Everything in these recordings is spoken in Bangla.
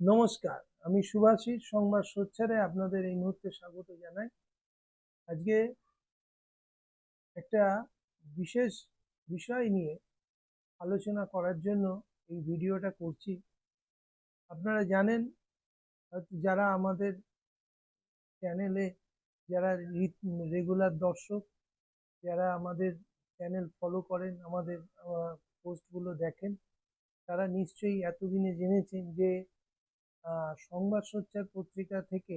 নমস্কার, আমি সুভাষিস, সংবাদ সোচ্চারে আপনাদের এই মুহূর্তে স্বাগত জানাই। আজকে একটা বিশেষ বিষয় নিয়ে আলোচনা করার জন্য এই ভিডিওটা করছি। আপনারা জানেন যারা আমাদের চ্যানেলে, যারা রেগুলার দর্শক, যারা আমাদের চ্যানেল ফলো করেন, আমাদের পোস্টগুলো দেখেন, তারা নিশ্চয়ই এতদিনে জেনেছেন যে সংবাদ সোচ্চার পত্রিকা থেকে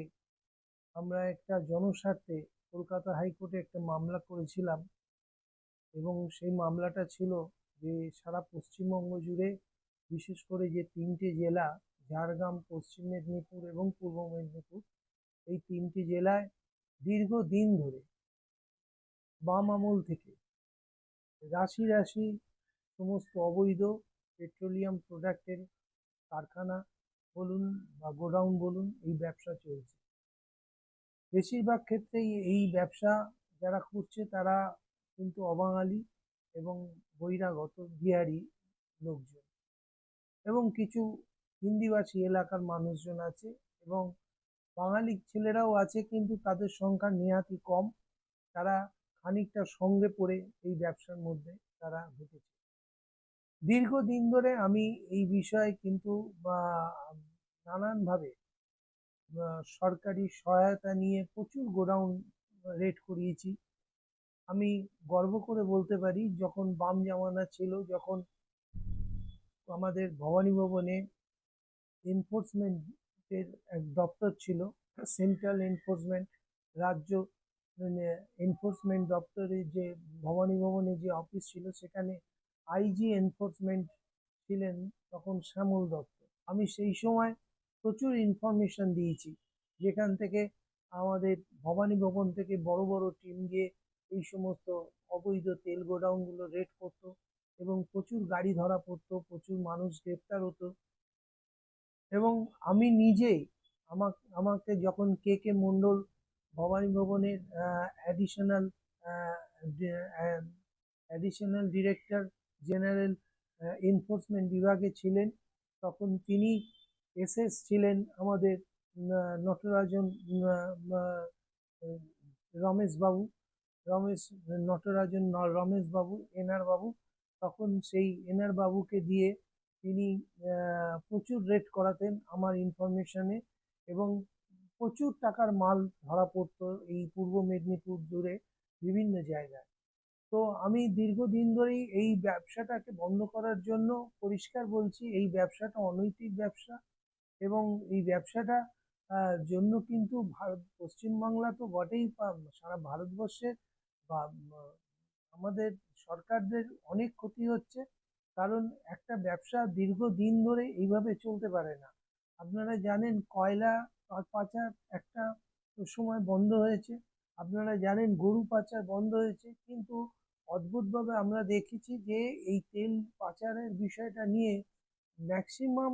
আমরা একটা জনস্বার্থে কলকাতা হাইকোর্টে একটা মামলা করেছিলাম এবং সেই মামলাটা ছিল যে সারা পশ্চিমবঙ্গ জুড়ে বিশেষ করে যে তিনটে জেলা, ঝাড়গ্রাম, পশ্চিম মেদিনীপুর এবং পূর্ব মেদিনীপুর, এই তিনটি জেলায় দীর্ঘদিন ধরে বাম আমল থেকে রাশি রাশি সমস্ত অবৈধ পেট্রোলিয়াম প্রোডাক্টের কারখানা বলুন বা গোডাউন বলুন, এই ব্যবসা চলছে। বেশিরভাগ ক্ষেত্রেই এই ব্যবসা যারা করছে তারা কিন্তু অবাঙালি এবং বহিরাগত বিহারি লোকজন। এবং কিছু হিন্দিভাষী এলাকার মানুষজন আছে এবং বাঙালি ছেলেরাও আছে কিন্তু তাদের সংখ্যা নেহাতি কম। তারা খানিকটা সঙ্গে পড়ে এই ব্যবসার মধ্যে তারা ঘটেছে। দীর্ঘদিন ধরে আমি এই বিষয়ে কিন্তু নানানভাবে সরকারি সহায়তা নিয়ে প্রচুর গোডাউন রেড করিয়েছি। আমি গর্ব করে বলতে পারি, যখন বাম জামানা ছিল, যখন আমাদের ভবানী ভবনে এনফোর্সমেন্টের এক দপ্তর ছিল সেন্ট্রাল এনফোর্সমেন্ট রাজ্য এনফোর্সমেন্ট দপ্তরের যে, ভবানী ভবনে যে অফিস ছিল, সেখানে আইজি এনফোর্সমেন্ট ছিলেন তখন শ্যামল দত্ত। আমি সেই সময় প্রচুর ইনফরমেশন দিয়েছি, যেখান থেকে আমাদের ভবানী ভবন থেকে বড় বড় টিম গিয়ে এই সমস্ত অবৈধ তেল গোডাউনগুলো রেড করতো এবং প্রচুর গাড়ি ধরা পড়তো, প্রচুর মানুষ গ্রেপ্তার হতো। এবং আমি নিজেই আমার আমাকে যখন কে কে মণ্ডল ভবানী ভবনের additional additional director general enforcement বিভাগে ছিলেন। তখন তিনি এসএস ছিলেন আমাদের নটরাজন আহ, রমেশ নটরাজন ন- রমেশ বাবু এনআর বাবু। তখন সেই এনআর বাবুকে দিয়ে তিনি প্রচুর রেট করাতেন আমার ইনফরমেশনে এবং প্রচুর টাকার মাল ধরা পড়তো এই পূর্ব মেদিনীপুর জুড়ে বিভিন্ন জায়গায়। তো আমি দীর্ঘদিন ধরেই এই ব্যবসাটাকে বন্ধ করার জন্য পরিষ্কার বলছি, এই ব্যবসাটা অনৈতিক ব্যবসা এবং এই ব্যবসাটা জন্য কিন্তু ভারত, পশ্চিমবাংলা তো বটেই সারা ভারতবর্ষের বা আমাদের সরকারদের অনেক ক্ষতি হচ্ছে, কারণ একটা ব্যবসা দীর্ঘদিন ধরে এইভাবে চলতে পারে না। আপনারা জানেন কয়লা পাচার একটা সময় বন্ধ হয়েছে, আপনারা জানেন গরু পাচার বন্ধ হয়েছে, কিন্তু অদ্ভুতভাবে আমরা দেখেছি যে এই তেল পাচারের বিষয়টা নিয়ে ম্যাক্সিমাম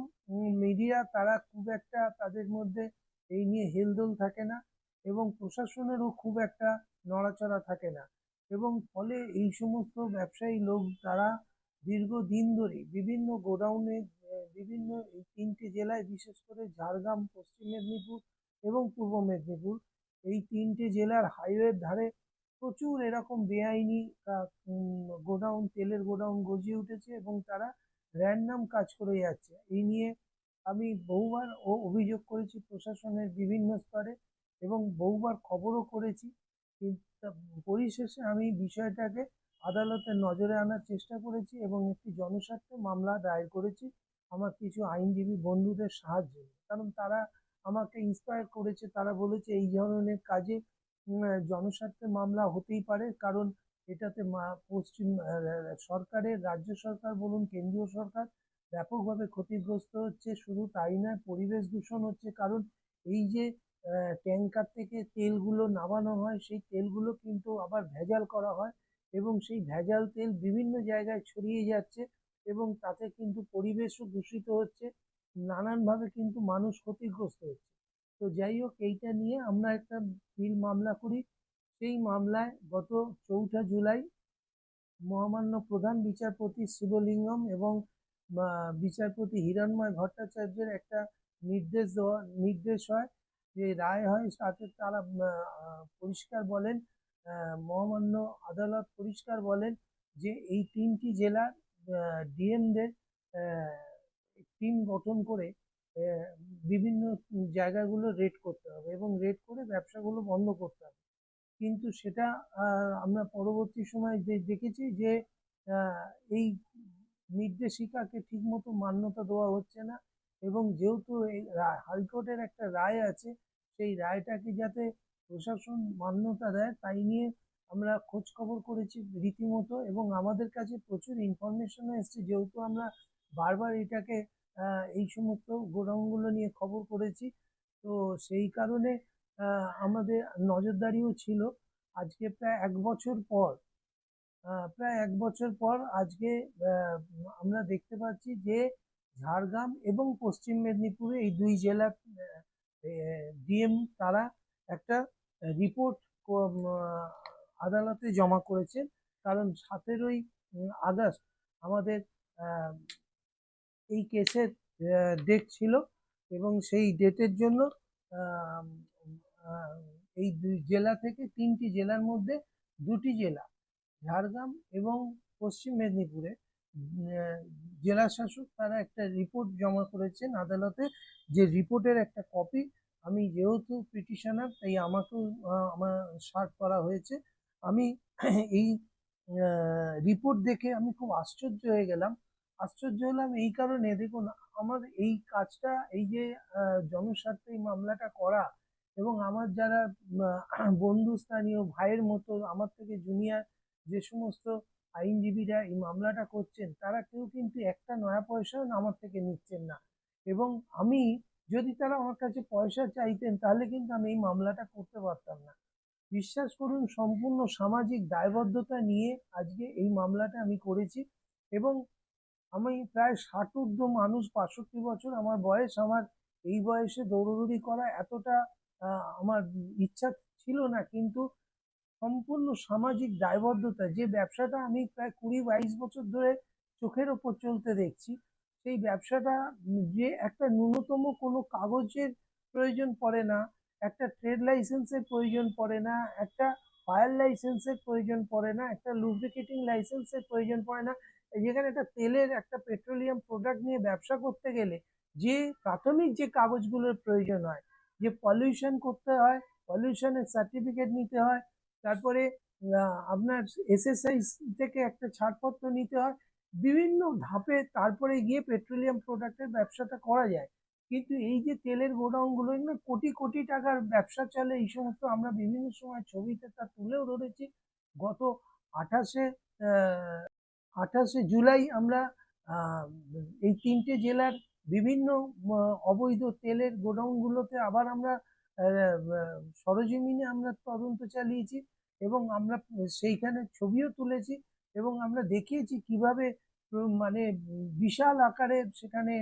মিডিয়া তারা খুব একটা তাদের মধ্যে এই নিয়ে হেলদোল থাকে না এবং প্রশাসনেরও খুব একটা নড়াচড়া থাকে না। এবং ফলে এই সমস্ত ব্যবসায়ী লোক তারা দীর্ঘদিন ধরে বিভিন্ন গোডাউনে বিভিন্ন এই তিনটি জেলায়, বিশেষ করে ঝাড়গ্রাম, পশ্চিম মেদিনীপুর এবং পূর্ব মেদিনীপুর, এই তিনটে জেলার হাইওয়ের ধারে প্রচুর এরকম বেআইনি গোডাউন, তেলের গোডাউন গজিয়ে উঠেছে এবং তারা র্যান্ডাম কাজ করে যাচ্ছে। এই নিয়ে আমি বহুবার ও অভিযোগ করেছি প্রশাসনের বিভিন্ন স্তরে এবং বহুবার খবরও করেছি। পরিশেষে আমি বিষয়টাকে আদালতের নজরে আনার চেষ্টা করেছি এবং একটি জনস্বার্থে মামলা দায়ের করেছি। আমার কিছু আইনজীবী বন্ধুদের সাহায্যে। কারণ তারা আমাকে ইন্সপায়ার করেছে, তারা বলেছে এই ধরনের কাজে জনস্বার্থে মামলা হতেই পারে, কারণ এটাতে পশ্চিম সরকারের রাজ্য সরকার বলুন, কেন্দ্রীয় সরকার ব্যাপকভাবে ক্ষতিগ্রস্ত হচ্ছে, শুধু তাই নয়, পরিবেশ দূষণ হচ্ছে, কারণ এই যে ট্যাঙ্কার থেকে তেলগুলো নামানো হয়, সেই তেলগুলো কিন্তু আবার ভেজাল করা হয় এবং সেই ভেজাল তেল বিভিন্ন জায়গায় ছড়িয়ে যাচ্ছে এবং তাতে কিন্তু পরিবেশও দূষিত হচ্ছে, নানানভাবে কিন্তু মানুষ ক্ষতিগ্রস্ত হচ্ছে। তো যাই হোক এইটা নিয়ে আমরা একটা বিল মামলা করি। সেই মামলায় গত চৌঠা জুলাই মহামান্য প্রধান বিচারপতি শিবলিঙ্গম এবং বিচারপতি হিরণময় ভট্টাচার্যের একটা নির্দেশ দেওয়া, নির্দেশ হয় যে রায় হয় তাতে তারা পরিষ্কার বলেন মহামান্য আদালত পরিষ্কার বলেন যে এই তিনটি জেলার ডিএমদের টিম গঠন করে বিভিন্ন জায়গাগুলো রেড করতে হবে এবং রেড করে ব্যবসাগুলো বন্ধ করতে হবে। কিন্তু সেটা আমরা পরবর্তী সময় দেখেছি যে এই নির্দেশিকাকে ঠিকমতো মান্যতা দেওয়া হচ্ছে না এবং যেহেতু এই হাইকোর্টের একটা রায় আছে, সেই রায়টাকে যাতে প্রশাসন মান্যতা দেয়, তাই নিয়ে আমরা খোঁজ খবর করেছি রীতিমতো এবং আমাদের কাছে প্রচুর ইনফরমেশনও এসছে। যেহেতু আমরা বারবার এটাকে এই সমস্ত গোডাউনগুলো নিয়ে খবর করেছি। তো সেই কারণে আমাদের নজরদারিও ছিল। আজকে প্রায় এক বছর পর প্রায় এক বছর পর আজকে আমরা দেখতে পাচ্ছি যে ঝাড়গ্রাম এবং পশ্চিম মেদিনীপুরে এই দুই জেলার ডিএম তারা একটা রিপোর্ট আদালতে জমা করেছেন। কারণ সতেরোই আগস্ট আমাদের এই কেসের ডেট ছিল এবং সেই ডেটের জন্য এই দুই জেলা থেকে তিনটি জেলার মধ্যে দুটি জেলা, ঝাড়গ্রাম এবং পশ্চিম মেদিনীপুরে জেলা শাসক তারা একটা রিপোর্ট জমা করেছেন আদালতে যে রিপোর্টের একটা কপি আমি যেহেতু পিটিশনার তাই আমাকেও আমার সার্ট করা হয়েছে। আমি এই রিপোর্ট দেখে আমি খুব আশ্চর্য হয়ে গেলাম আশ্চর্য হলাম এই কারণে। দেখুন, আমার এই কাজটা, এই যে জনস্বার্থে এই মামলাটা করা এবং আমার যারা বন্ধু স্থানীয় ভাইয়ের মতো, আমার থেকে জুনিয়র যে সমস্ত আইনজীবীরা এই মামলাটা করছেন, তারা কেউ কিন্তু একটা নয়া পয়সাও আমার থেকে নিচ্ছেন না। এবং আমি, যদি তারা আমার কাছে পয়সা চাইতেন, তাহলে কিন্তু আমি এই মামলাটা করতে পারতাম না। বিশ্বাস করুন, সম্পূর্ণ সামাজিক দায়বদ্ধতা নিয়ে আজকে এই মামলাটা আমি করেছি এবং আমি প্রায় ষাট ঊর্ধ্ব মানুষ বাষট্টি বছর আমার বয়স, আমার এই বয়সে দৌড়দৌড়ি করা এতটা আমার ইচ্ছা ছিল না, কিন্তু সম্পূর্ণ সামাজিক দায়বদ্ধতা, যে ব্যবসাটা আমি প্রায় কুড়ি বাইশ বছর ধরে চোখের ওপর চলতে দেখছি, সেই ব্যবসাটা যে একটা ন্যূনতম কোনো কাগজের প্রয়োজন পড়ে না, একটা ট্রেড লাইসেন্সের প্রয়োজন পড়ে না, একটা ফায়ার লাইসেন্সের প্রয়োজন পড়ে না, একটা লুব্রিকেটিং লাইসেন্সের প্রয়োজন পড়ে না যেখানে একটা তেলের একটা পেট্রোলিয়াম প্রোডাক্ট নিয়ে ব্যবসা করতে গেলে যে প্রাথমিক যে কাগজগুলোর প্রয়োজন হয়, যে পলিউশন করতে হয় পলিউশনের সার্টিফিকেট নিতে হয়, তারপরে আপনার এসএসআই থেকে একটা ছাড়পত্র নিতে হয়, বিভিন্ন ধাপে তারপরে গিয়ে পেট্রোলিয়াম প্রোডাক্টের ব্যবসাটা করা যায়। কিন্তু এই যে তেলের গোডাউনগুলো, এগুলো কোটি কোটি টাকার ব্যবসা চলে, এই সমস্ত আমরা বিভিন্ন সময় ছবিতে তা তুলেও ধরেছি। গত আঠাশে আঠাশে জুলাই আমরা এই তিনটে জেলার বিভিন্ন অবৈধ তেলের গোডাউনগুলোতে আবার আমরা সরজমিনে আমরা তদন্ত চালিয়েছি এবং আমরা সেইখানে ছবিও তুলেছি এবং আমরা দেখিয়েছি কীভাবে মানে বিশাল আকারে সেখানে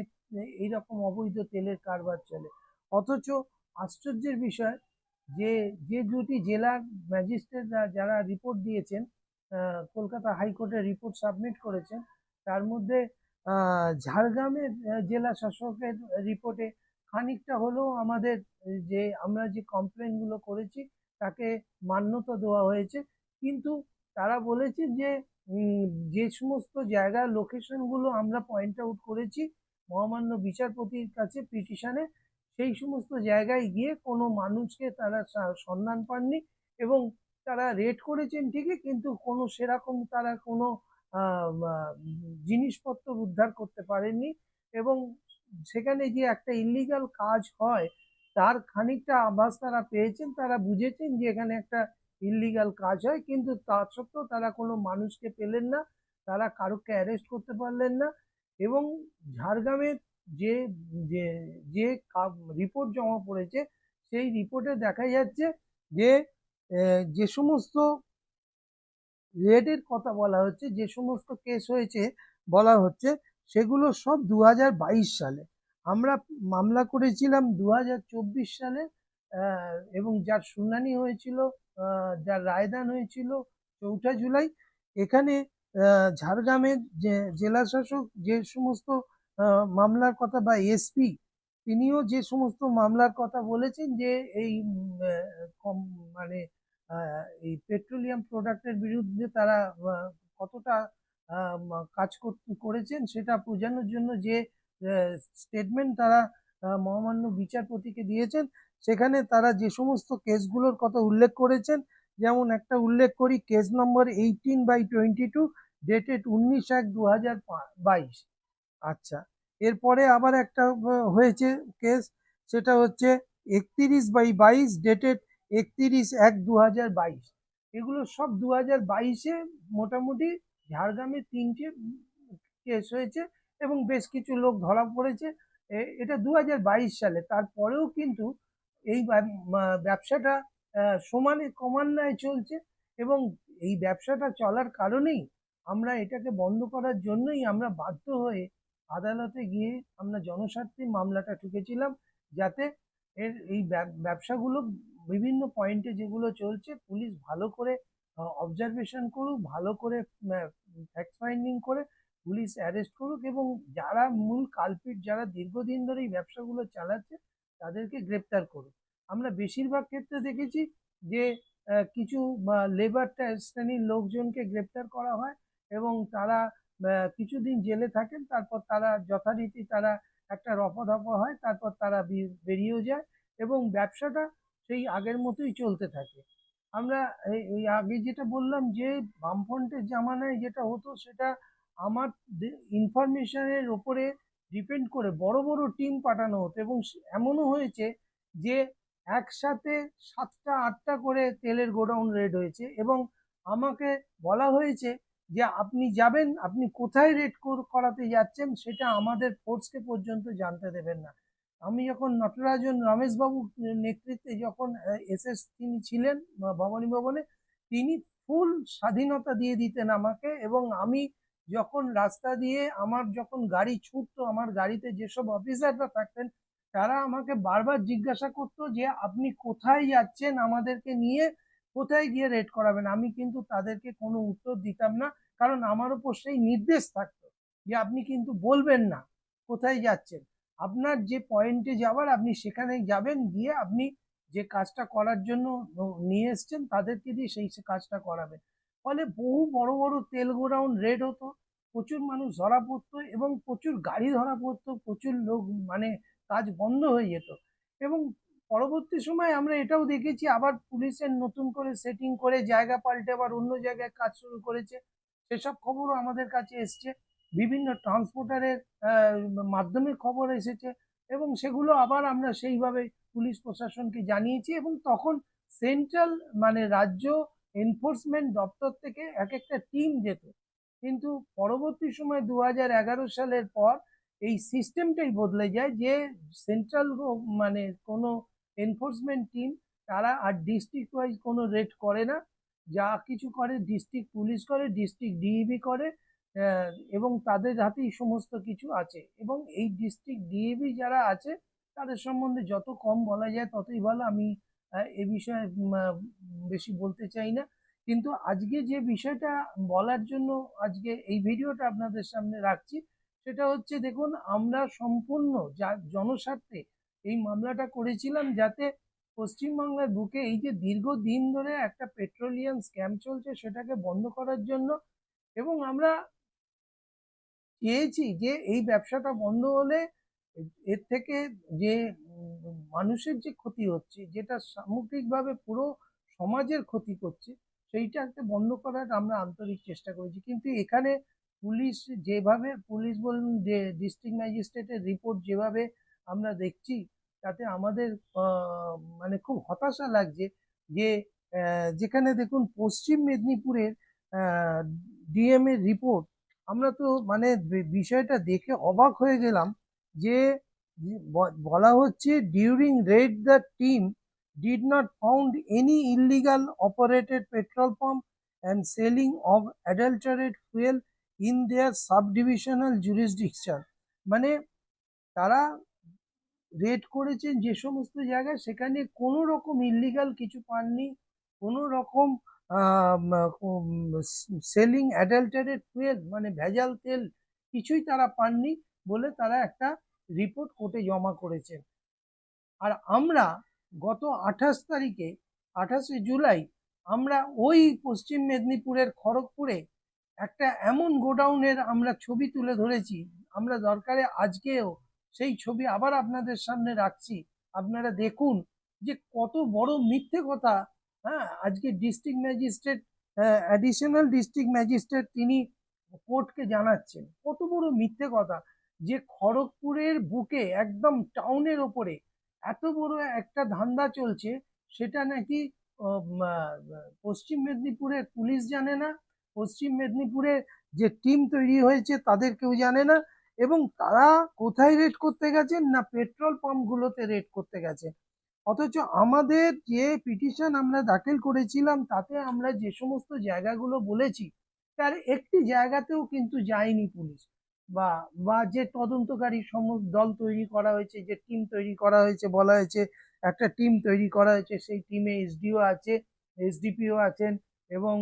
এইরকম অবৈধ তেলের কারবার চলে। অথচ আশ্চর্যের বিষয় যে যে দুটি জেলার ম্যাজিস্ট্রেটরা যারা রিপোর্ট দিয়েছেন কলকাতা হাইকোর্টে রিপোর্ট সাবমিট করেছেন। তার মধ্যে ঝাড়গ্রামের জেলা শাসকের রিপোর্টে খানিকটা হলেও আমাদের যে, আমরা যে কমপ্লেনগুলো করেছি, তাকে মান্যতা দেওয়া হয়েছে। কিন্তু তারা বলেছে যে যে সমস্ত জায়গার লোকেশনগুলো আমরা পয়েন্ট আউট করেছি, মহামান্য বিচারপতির কাছে পিটিশনে সেই সমস্ত জায়গায় গিয়ে কোনো মানুষকে তারা সন্ধান পাননি এবং তারা রেড করেছেন ঠিকই, কিন্তু কোনো সেরকম তারা কোনো জিনিসপত্র উদ্ধার করতে পারেননি। এবং সেখানে যে একটা ইলিগাল কাজ হয়, তার খানিকটা আভাস তারা পেয়েছেন, তারা বুঝেছেন যে এখানে একটা ইলিগাল কাজ হয়, কিন্তু তা সত্ত্বেও তারা কোনো মানুষকে পেলেন না, তারা কারোকে অ্যারেস্ট করতে পারলেন না। এবং ঝাড়গ্রামের যে যে রিপোর্ট জমা পড়েছে, সেই রিপোর্টে দেখা যাচ্ছে যে যে সমস্ত রেডের কথা বলা হচ্ছে, যে সমস্ত কেস হয়েছে বলা হচ্ছে, সেগুলো সব দু হাজার বাইশ সালে। আমরা মামলা করেছিলাম দু হাজার চব্বিশ সালে এবং যার শুনানি হয়েছিল যার রায়দান হয়েছিল চৌঠা জুলাই, এখানে ঝাড়গ্রামের যে জেলা শাসক যে সমস্ত মামলার কথা বা এসপি তিনিও যে সমস্ত মামলার কথা বলেছেন যে এই মানে এই পেট্রোলিয়াম প্রোডাক্টের বিরুদ্ধে তারা কতটা কাজ কর- করেছেন সেটা বোঝানোর জন্য যে স্টেটমেন্ট তারা মহামান্য বিচারপতিকে দিয়েছেন। সেখানে তারা যে সমস্ত কেসগুলোর কথা উল্লেখ করেছেন, যেমন একটা উল্লেখ করি, case number eighteen by twenty two dated উনিশ এক দু হাজার বাইশ। আচ্ছা এরপরে আবার একটা হয়েছে কেস সেটা হচ্ছে একত্রিশ বাই বাইশ ডেটেড একত্রিশ এক দু হাজার বাইশ। এগুলো সব দু হাজার বাইশে মোটামুটি ঝাড়গ্রামে তিনটে কেস হয়েছে এবং বেশ কিছু লোক ধরা পড়েছে। এটা দু হাজার বাইশ সালে। তারপরেও কিন্তু এই ব্যবসাটা সমানে ক্রমান্বয়ে চলছে এবং এই ব্যবসাটা চলার কারণেই আমরা এটাকে বন্ধ করার জন্যই আমরা বাধ্য হয়ে আদালতে গিয়ে আমরা জনস্বার্থে মামলাটা ঠুকেছিলাম যাতে এর এই ব্যবসাগুলো বিভিন্ন পয়েন্টে যেগুলো চলছে পুলিশ ভালো করে অবজারভেশন করুক, ভালো করে ফ্যাক্ট ফাইন্ডিং করে পুলিশ অ্যারেস্ট করুক এবং যারা মূল কালপিট যারা দীর্ঘদিন ধরে এই ব্যবসাগুলো চালাচ্ছে তাদেরকে গ্রেপ্তার করুক। আমরা বেশিরভাগ ক্ষেত্রে দেখেছি যে কিছু লেবার শ্রেণির লোকজনকে গ্রেপ্তার করা হয় এবং তারা কিছুদিন জেলে থাকেন, তারপর তারা যথারীতি তারা একটা রফা হয়, তারপর তারা বেরিয়েও যায় এবং ব্যবসাটা সেই আগের মতোই চলতে থাকে। আমরা এই আগে যেটা বললাম যে বামফ্রন্টের জামানায় যেটা হতো সেটা আমার ইনফরমেশনের ওপরে ডিপেন্ড করে বড় বড় টিম পাঠানো হতো এবং এমনও হয়েছে যে একসাথে সাতটা, আটটা করে তেলের গোডাউন রেড হয়েছে এবং আমাকে বলা হয়েছে যে আপনি যাবেন, আপনি কোথায় রেড করাতে যাচ্ছেন সেটা আমাদের ফোর্সকে পর্যন্ত জানতে দেবেন না। আমি যখন নটরাজন রমেশবাবু নেতৃত্বে যখন এসএস তিনি ছিলেন ভবানী ভবনে, তিনি ফুল স্বাধীনতা দিয়ে দিতেন আমাকে এবং আমি যখন রাস্তা দিয়ে আমার যখন গাড়ি ছুটতো, আমার গাড়িতে যেসব অফিসাররা থাকতেন, তারা আমাকে বারবার জিজ্ঞাসা করতো যে, আপনি কোথায় যাচ্ছেন? আমাদেরকে নিয়ে কোথায় গিয়ে রেড করাবেন? আমি কিন্তু তাদেরকে কোনো উত্তর দিতাম না। কারণ আমার উপর সেই নির্দেশ থাকতো যে আপনি কিন্তু বলবেন না, কোথায় যাচ্ছেন? আপনার যে পয়েন্টে যাওয়ার, আপনি সেখানে যাবেন, গিয়ে আপনি যে কাজটা করার জন্য নিয়ে এসছেন, তাদেরকে দিয়ে সেই কাজটা করাবেন। ফলে বহু বড় বড় তেল গোডাউন রেড হতো, প্রচুর মানুষ ধরা পড়তো এবং প্রচুর গাড়ি ধরা পড়তো, প্রচুর লোক মানে কাজ বন্ধ হয়ে যেত। এবং পরবর্তী সময় আমরা এটাও দেখেছি, আবার পুলিশের নতুন করে সেটিং করে জায়গা পাল্টে আবার অন্য জায়গায় কাজ শুরু করেছে। সেসব খবরও আমাদের কাছে এসছে। বিভিন্ন ট্রান্সপোর্টারের মাধ্যমে খবর এসেছে এবং সেগুলো আবার আমরা সেইভাবে পুলিশ প্রশাসনকে জানিয়েছি এবং তখন সেন্ট্রাল মানে রাজ্য এনফোর্সমেন্ট দপ্তর থেকে এক একটা টিম যেত। কিন্তু পরবর্তী সময় দু হাজার এগারো সালের পর এই সিস্টেমটাই বদলে যায় যে সেন্ট্রাল মানে কোনো এনফোর্সমেন্ট টিম তারা আর ডিস্ট্রিক্ট ওয়াইজ কোনো রেড করে না। যা কিছু করে ডিস্ট্রিক্ট পুলিশ করে ডিস্ট্রিক্ট ডিইবি করে এবং তাদের হাতেই সমস্ত কিছু আছে। এবং এই ডিস্ট্রিক্ট ডিইবি যারা আছে, তাদের সম্বন্ধে যত কম বলা যায় ততই ভালো। আমি এ বিষয়ে বেশি বলতে চাই না। কিন্তু আজকে যে বিষয়টা বলার জন্য আজকে এই ভিডিওটা আপনাদের সামনে রাখছি, সেটা হচ্ছে দেখুন, আমরা সম্পূর্ণ যা জনস্বার্থে এই মামলাটা করেছিলাম যাতে পশ্চিমবাংলার বুকে এই যে দীর্ঘদিন ধরে একটা পেট্রোলিয়াম স্ক্যাম চলছে সেটাকে বন্ধ করার জন্য এবং আমরা চেয়েছি যে এই ব্যবসাটা বন্ধ হলে এর থেকে যে মানুষের যে ক্ষতি হচ্ছে, যেটা সামগ্রিকভাবে পুরো সমাজের ক্ষতি করছে, সেইটাকে বন্ধ করার আমরা আন্তরিক চেষ্টা করেছি। কিন্তু এখানে পুলিশ যেভাবে, পুলিশ বলুন যে ডিস্ট্রিক্ট ম্যাজিস্ট্রেটের রিপোর্ট যেভাবে আমরা দেখছি তাতে আমাদের মানে খুব হতাশা লাগছে যে যেখানে দেখুন পশ্চিম মেদিনীপুরের ডিএম এর রিপোর্ট আমরা তো মানে বিষয়টা দেখে অবাক হয়ে গেলাম যে বলা হচ্ছে during raid the team did not found any illegal operated petrol pump and selling of adulterated fuel in their sub divisional jurisdiction মানে তারা রেড করেছেন যে সমস্ত জায়গায়, সেখানে কোনো রকম ইল্লিগাল কিছু পাননি, কোনো রকম সেলিং অ্যাডাল্টারেড ফুয়েল মানে ভেজাল তেল কিছুই তারা পাননি বলে তারা একটা রিপোর্ট কোর্টে জমা করেছেন। আর আমরা গত আঠাশ তারিখে, আঠাশে জুলাই, আমরা ওই পশ্চিম মেদিনীপুরের খড়গপুরে একটা এমন গোডাউনের আমরা ছবি তুলে ধরেছি। আমরা দরকারে আজকেও সেই ছবি আবার আপনাদের সামনে রাখছি। আপনারা দেখুন যে কত বড় মিথ্যে কথা। হ্যাঁ আজকে district magistrate additional district magistrate তিনি কোর্টকে জানাচ্ছেন। কত বড় মিথ্যে কথা। যে খড়গপুরের বুকে একদম টাউনের ওপরে এত বড় একটা ধান্দা চলছে, সেটা নাকি পশ্চিম মেদিনীপুরের পুলিশ জানে না। পশ্চিম মেদিনীপুরে যে টিম তৈরি হয়েছে তাদের কেউ জানে না। এবং তারা কোথায় রেড করতে গেছেন না পেট্রোল পাম্পগুলোতে রেড করতে গেছে? অথচ আমাদের যে পিটিশন আমরা দাখিল করেছিলাম, তাতে আমরা যে সমস্ত জায়গাগুলো বলেছি, তার একটি জায়গাতেও কিন্তু যায়নি পুলিশ। বা বা যে তদন্তকারী সমস্ত দল তৈরি করা হয়েছে, যে টিম তৈরি করা হয়েছে বলা হয়েছে, একটা টিম তৈরি করা হয়েছে, সেই টিমে এসডিও আছে এসডিপিও আছেন এবং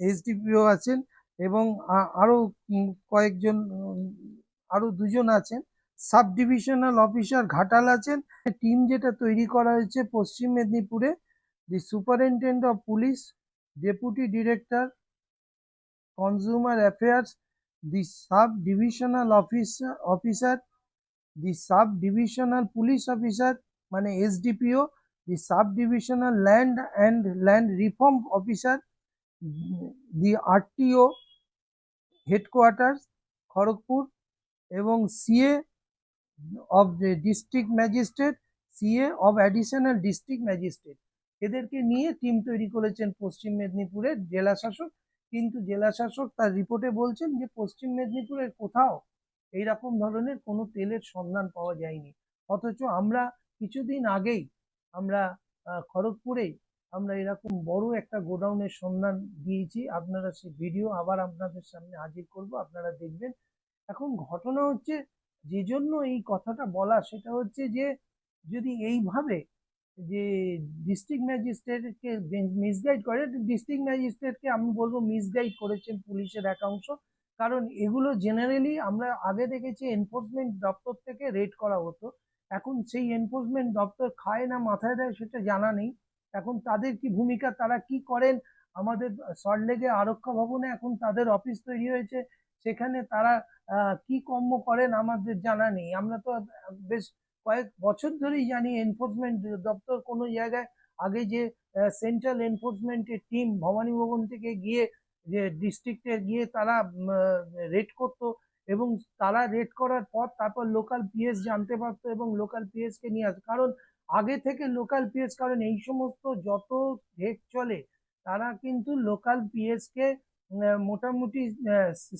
এসডিপিও আছেন এবং আরও কয়েকজন আরও দুজন আছেন। সাব ডিভিশনাল অফিসার ঘাটাল আছেন। টিম যেটা তৈরি করা হয়েছে পশ্চিম মেদিনীপুরে the superintendent of police deputy director consumer affairs the sub divisional officer officer the sub divisional police officer মানে SDPO the sub divisional land and land reform officer the RTO headquarters Kharagpur এবং CA of district magistrate CA of additional district magistrate এদেরকে নিয়ে টিম তৈরি করেছেন পশ্চিম মেদিনীপুরের জেলা শাসক। কিন্তু জেলা শাসক তার রিপোর্টে বলছেন যে, পশ্চিম মেদিনীপুরের কোথাও এইরকম ধরনের কোনো তেলের সন্ধান পাওয়া যায়নি। অথচ আমরা কিছুদিন আগেই আমরা খড়গপুরেই আমরা এরকম বড় একটা গোডাউনের সন্ধান দিয়েছি। আপনারা সেই ভিডিও আবার আপনাদের সামনে হাজির করব, আপনারা দেখবেন। এখন ঘটনা হচ্ছে, যে জন্য এই কথাটা বলা, সেটা হচ্ছে যে, যদি এইভাবে যে ডিস্ট্রিক্ট ম্যাজিস্ট্রেটকে মিসগাইড করে, ডিস্ট্রিক্ট ম্যাজিস্ট্রেটকে আমি বলব মিসগাইড করেছেন পুলিশের একাংশ কারণ এগুলো জেনারেলি আমরা আগে দেখেছি এনফোর্সমেন্ট দপ্তর থেকে রেড করা হতো। এখন সেই এনফোর্সমেন্ট দপ্তর খায় না, মাথায় দেয়, সেটা জানা নেই। এখন তাদের কি ভূমিকা, তারা কি করেন? আমাদের সল্টলেকে আরক্ষা ভবনে এখন তাদের অফিস তৈরি হয়েছে। সেখানে তারা কি কর্ম করেন আমাদের জানা নেই। আমরা তো বেশ কয়েক বছর ধরেই জানি এনফোর্সমেন্ট দপ্তর কোনো জায়গায় আগে যে সেন্ট্রাল এনফোর্সমেন্টের টিম ভবানী ভবন থেকে গিয়ে যে ডিস্ট্রিক্টে গিয়ে তারা রেড করতো এবং তারা রেড করার পর তারপর লোকাল পিএস জানতে পারতো এবং লোকাল পিএস কে নিয়ে আসতো। কারণ আগে থেকে লোকাল পিএস কারণ এই সমস্ত যত রেড চলে, তারা কিন্তু লোকাল পিএস কে মোটামুটি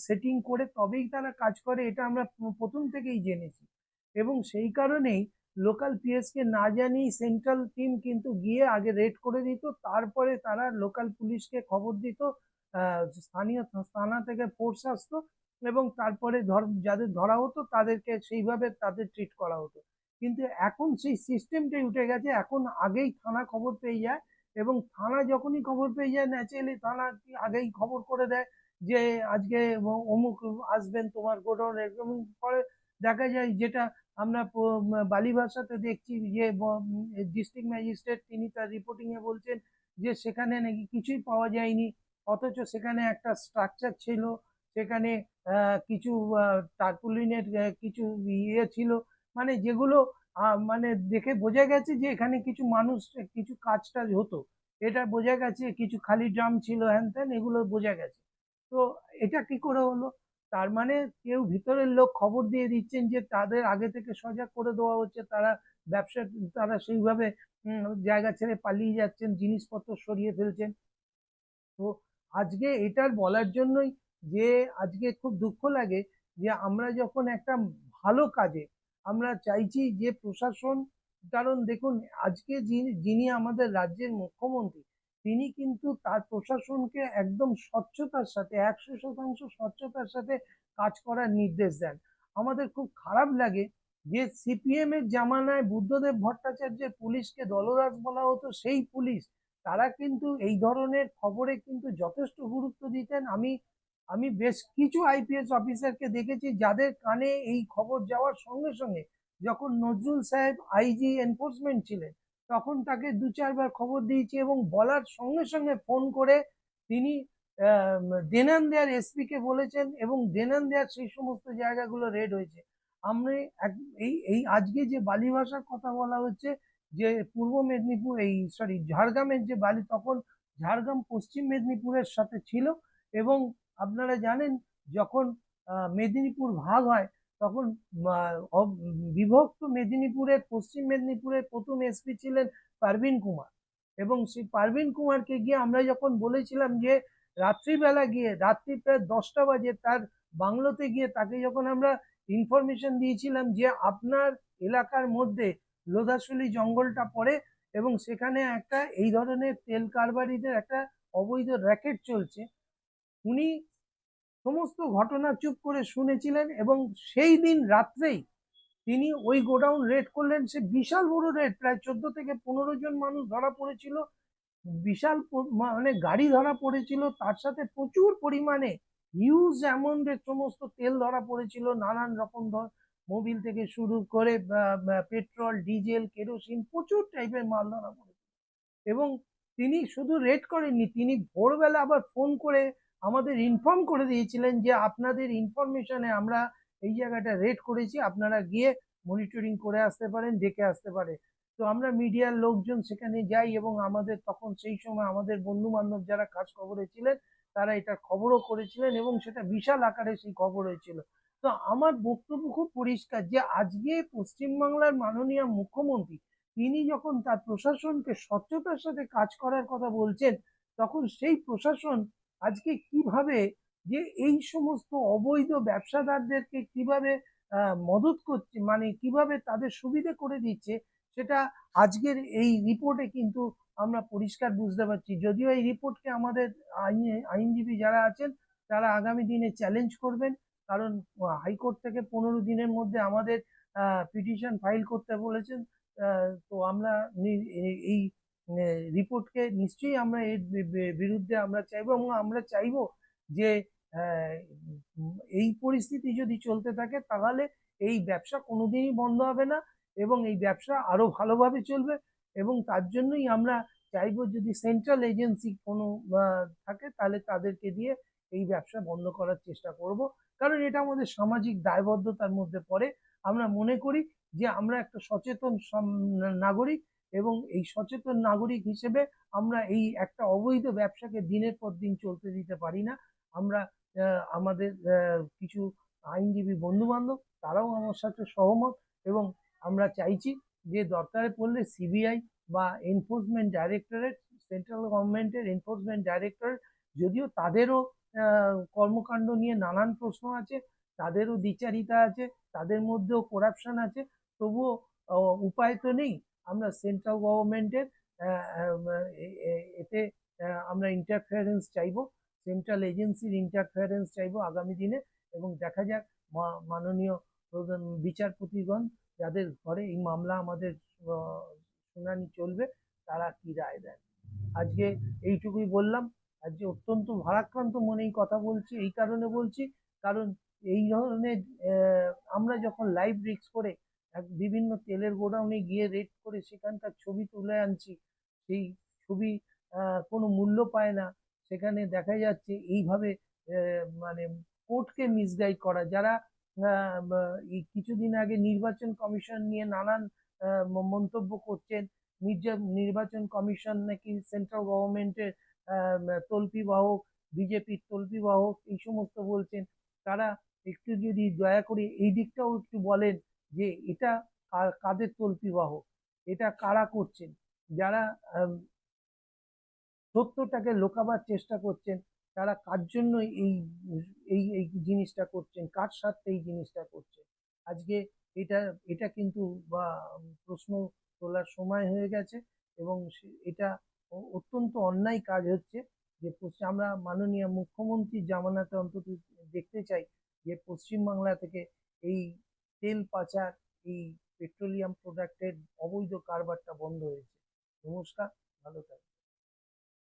সেটিং করে তবেই তারা কাজ করে, এটা আমরা প্রথম থেকেই জেনেছি। এবং সেই কারণেই লোকাল পিএসকে না জানিয়ে সেন্ট্রাল টিম কিন্তু গিয়ে আগে রেড করে দিত, তারপরে তারা লোকাল পুলিশকে খবর দিত স্থানীয় থানা থেকে ফোর্স আসতো এবং তারপরে ধর, যাদের ধরা হতো তাদেরকে সেইভাবে তাদের ট্রিট করা হতো। কিন্তু এখন সেই সিস্টেমটাই উঠে গেছে। এখন আগেই থানা খবর পেয়ে যায় এবং থানা যখনই খবর পেয়ে যায় ন্যাচারালি থানা আগেই খবর করে দেয় যে আজকে অমুক আসবেন তোমার গোডাউন এবং পরে দেখা যায় যেটা আমরা বালি ভাষাতে দেখছি যে ডিস্ট্রিক্ট ম্যাজিস্ট্রেট তিনি তার রিপোর্টিংয়ে বলছেন যে সেখানে নাকি কিছুই পাওয়া যায়নি, অথচ সেখানে একটা স্ট্রাকচার ছিল, সেখানে কিছু টার্পুলিনের কিছু ইয়ে ছিল মানে যেগুলো মানে দেখে বোঝা গেছে যে এখানে কিছু মানুষ, কিছু কাজ টাজ হতো। এটা বোঝা গেছে, কিছু খালি ড্রাম ছিল হ্যান ত্যান, এগুলো বোঝা গেছে। তো এটা কি করে হলো? তার মানে কেউ ভিতরের লোক খবর দিয়ে দিচ্ছেন যে তাদের আগে থেকে সজাগ করে দেওয়া হচ্ছে, তারা ব্যবসা, তারা সেইভাবে জায়গা ছেড়ে পালিয়ে যাচ্ছেন, জিনিসপত্র সরিয়ে ফেলছেন। তো আজকে এটার বলার জন্যই যে আজকে খুব দুঃখ লাগে যে আমরা যখন একটা ভালো কাজে আমরা চাইছি যে প্রশাসন, কারণ দেখুন, আজকে যিনি আমাদের রাজ্যের মুখ্যমন্ত্রী, তিনি কিন্তু তার প্রশাসনকে একদম স্বচ্ছতার সাথে, একশো শতাংশ স্বচ্ছতার সাথে কাজ করার নির্দেশ দেন। আমাদের খুব খারাপ লাগে যে সিপিএম এর জামানায় বুদ্ধদেব ভট্টাচার্যের পুলিশকে দলদাস বলা হতো, সেই পুলিশ, তারা কিন্তু এই ধরনের খবরে কিন্তু যথেষ্ট গুরুত্ব দিতেন। আমি আমি বেশ কিছু আইপিএস অফিসারকে দেখেছি যাদের কানে এই খবর যাওয়ার সঙ্গে সঙ্গে যখন নজরুল সাহেব আইজি এনফোর্সমেন্ট ছিলেন, তখন তাকে দু চারবার খবর দিয়েছি এবং বলার সঙ্গে সঙ্গে ফোন করে তিনি দেনান দেয়ার এসপি কে বলেছেন এবং দেনান দেয়ার সেই সমস্ত জায়গাগুলো রেড হয়েছে। আমরা এই এই আজকে যে বালি ভাষার কথা বলা হচ্ছে, যে পূর্ব মেদিনীপুর, এই সরি ঝাড়গ্রামের যে বালি, তখন ঝাড়গ্রাম পশ্চিম মেদিনীপুরের সাথে ছিল এবং আপনারা জানেন, যখন মেদিনীপুর ভাগ হয়, তখন বিভক্ত মেদিনীপুরের, পশ্চিম মেদিনীপুরের প্রথম এসপি ছিলেন পারভিন কুমার। এবং সেই পারভিন কুমারকে গিয়ে আমরা যখন বলেছিলাম যে, রাত্রিবেলা গিয়ে, রাত্রি প্রায় দশটা বাজে তার বাংলোতে গিয়ে তাকে যখন আমরা ইনফরমেশন দিয়েছিলাম যে, আপনার এলাকার মধ্যে লোধাশুলি জঙ্গলটা পড়ে এবং সেখানে একটা, এই ধরনের তেল কারবারিদের একটা অবৈধ র্যাকেট চলছে উনি সমস্ত ঘটনা চুপ করে শুনেছিলেন এবং সেই দিন রাত্রেই তিনি ওই গোডাউন রেড করলেন। সে বিশাল বড় রেড, প্রায় চোদ্দ থেকে পনেরো জন মানুষ ধরা পড়েছিল। বিশাল মানে গাড়ি ধরা পড়েছিল। তার সাথে প্রচুর পরিমাণে হিউজ অ্যামাউন্টের সমস্ত তেল ধরা পড়েছিল। নানান রকম ধর মোবিল থেকে শুরু করে পেট্রোল ডিজেল কেরোসিন প্রচুর টাইপের মাল ধরা পড়েছিল। এবং তিনি শুধু রেড করেননি, তিনি ভোরবেলা আবার ফোন করে আমাদের ইনফর্ম করে দিয়েছিলেন যে আপনাদের ইনফরমেশনে আমরা এই জায়গাটা রেড করেছি, আপনারা গিয়ে মনিটরিং করে আসতে পারেন, দেখে আসতে পারে। তো আমরা মিডিয়ার লোকজন সেখানে যাই এবং আমাদের তখন সেই সময় আমাদের বন্ধু বান্ধব যারা কাজ খবরে ছিলেন, তারা এটা খবরও করেছিলেন এবং সেটা বিশাল আকারে সেই খবর হয়েছিল। তো আমার বক্তব্য খুব পরিষ্কার যে আজকে পশ্চিমবাংলার মাননীয় মুখ্যমন্ত্রী, তিনি যখন তার প্রশাসনকে স্বচ্ছতার সাথে কাজ করার কথা বলছেন, তখন সেই প্রশাসন আজকে কীভাবে যে এই সমস্ত অবৈধ ব্যবসাদারদেরকে কীভাবে মদত করছে মানে কীভাবে তাদের সুবিধে করে দিচ্ছে, সেটা আজকের এই রিপোর্টে কিন্তু আমরা পরিষ্কার বুঝতে পারছি। যদিও এই রিপোর্টকে আমাদের আইন, আইনজীবী যারা আছেন, তারা আগামী দিনে চ্যালেঞ্জ করবেন। কারণ হাইকোর্ট থেকে পনেরো দিনের মধ্যে আমাদের পিটিশন ফাইল করতে বলেছেন। তো আমরা এই রিপোর্টকে নিশ্চয়ই আমরা এর বিরুদ্ধে আমরা চাইব এবং আমরা চাইব যে এই পরিস্থিতি যদি চলতে থাকে তাহলে এই ব্যবসা কোনোদিনই বন্ধ হবে না এবং এই ব্যবসা আরও ভালোভাবে চলবে এবং তার জন্যই আমরা চাইব যদি সেন্ট্রাল এজেন্সি কোনো থাকে তাহলে তাদেরকে দিয়ে এই ব্যবসা বন্ধ করার চেষ্টা করব। কারণ এটা আমাদের সামাজিক দায়বদ্ধতার মধ্যে পড়ে। আমরা মনে করি যে আমরা একটা সচেতন নাগরিক এবং এই সচেতন নাগরিক হিসেবে আমরা এই একটা অবৈধ ব্যবসাকে দিনের পর দিন চলতে দিতে পারি না। আমরা আমাদের কিছু আইনজীবী বন্ধু বান্ধব তারাও আমার সাথে সহমত এবং আমরা চাইছি যে দরকারে পড়লে সিবিআই বা এনফোর্সমেন্ট ডাইরেক্টরেট, সেন্ট্রাল গভর্নমেন্টের এনফোর্সমেন্ট ডাইরেক্টরেট যদিও তাদেরও কর্মকাণ্ড নিয়ে নানান প্রশ্ন আছে, তাদেরও দ্বিচারিতা আছে, তাদের মধ্যেও করাপশন আছে, তবুও উপায় তো নেই। আমরা সেন্ট্রাল গভর্নমেন্টের এতে আমরা ইন্টারফেয়ারেন্স চাইব সেন্ট্রাল এজেন্সির ইন্টারফেয়ারেন্স চাইব আগামী দিনে এবং দেখা যাক মাননীয় বিচারপতিগণ যাদের ঘরে এই মামলা আমাদের শুনানি চলবে, তারা কি রায় দেন? আজকে এইটুকুই বললাম। আজকে অত্যন্ত ভারাক্রান্ত মনেই কথা বলছি, এই কারণে বলছি, কারণ এই ধরনের আমরা যখন লাইভ রিক্স করে বিভিন্ন তেলের গোডাউনে গিয়ে রেড করে সেখানকার ছবি তুলে আনছি। সেই ছবি কোনো মূল্য পায় না। সেখানে দেখা যাচ্ছে এইভাবে মানে কোর্টকে মিসগাইড করা। যারা কিছুদিন আগে নির্বাচন কমিশন নিয়ে নানান মন্তব্য করছেন নির্বাচন কমিশন নাকি সেন্ট্রাল গভর্নমেন্টের তল্পি বাহক বিজেপির তল্পি বাহক এই সমস্ত বলছেন। তারা একটু যদি দয়া করে এই দিকটাও একটু বলেন। যে এটা কাদের তল্পি বাহক? এটা কারা করছেন? যারা সত্যটাকে লুকাবার চেষ্টা করছেন, তারা কার জন্য এই এই এই জিনিসটা করছেন? কার স্বার্থে এই জিনিসটা করছেন? আজকে এটা এটা কিন্তু বা প্রশ্ন তোলার সময় হয়ে গেছে এবং এটা অত্যন্ত অন্যায় কাজ হচ্ছে যে পশ্চিম- আমরা মাননীয় মুখ্যমন্ত্রীর জামানাতে অন্তত দেখতে চাই যে পশ্চিমবাংলা থেকে এই তেল পাচার এই পেট্রোলিয়াম প্রোডাক্টের অবৈধ কারবারটা বন্ধ হয়েছে। নমস্কার ভালো থাকবেন